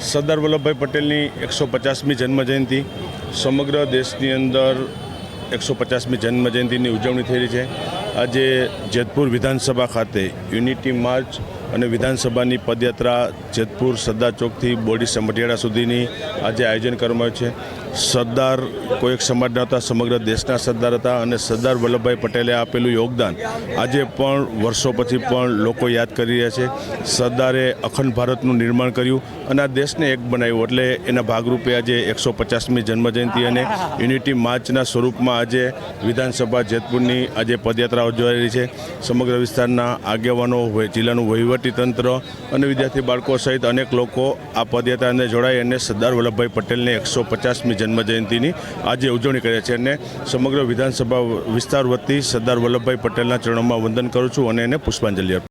સરદાર વલ્લભભાઈ પટેલની એકસો પચાસમી જન્મજયંતિ. સમગ્ર દેશની અંદર એકસો પચાસમી જન્મજયંતિની ઉજવણી થઈ રહી છે. આજે જેતપુર વિધાનસભા ખાતે યુનિટી માર્ચ અને વિધાનસભાની પદયાત્રા જેતપુર સરદાર ચોકથી બોડી સમઢિયાળા સુધીની આજે આયોજન કરવામાં આવ્યું છે. સરદાર કોઈ એક સમાજના હતા, સમગ્ર દેશના સરદાર હતા અને સરદાર વલ્લભભાઈ પટેલે આપેલું યોગદાન આજે પણ વર્ષો પછી પણ લોકો યાદ કરી રહ્યા છે. સરદારે અખંડ ભારતનું નિર્માણ કર્યું અને આ દેશને એક બનાવ્યું એટલે એના ભાગરૂપે આજે એકસો પચાસમી જન્મજયંતિ અને યુનિટી માર્ચના સ્વરૂપમાં આજે વિધાનસભા જેતપુરની આજે પદયાત્રા ઉજવાઈ રહી છે. સમગ્ર વિસ્તારના આગેવાનો જિલ્લાનું જિલ્લાનું વહીવટીતંત્ર અને વિદ્યાર્થી બાળકો સહિત અનેક લોકો આ પદયાત્રાને જોડાઈ અને સરદાર વલ્લભભાઈ પટેલને એકસો પચાસમી જન્મજયંતિની આજે ઉજવણી કરે છે અને સમગ્ર વિધાનસભા વિસ્તાર વતી સરદાર વલ્લભભાઈ પટેલના ચરણોમાં વંદન કરું છું અને એને પુષ્પાંજલિ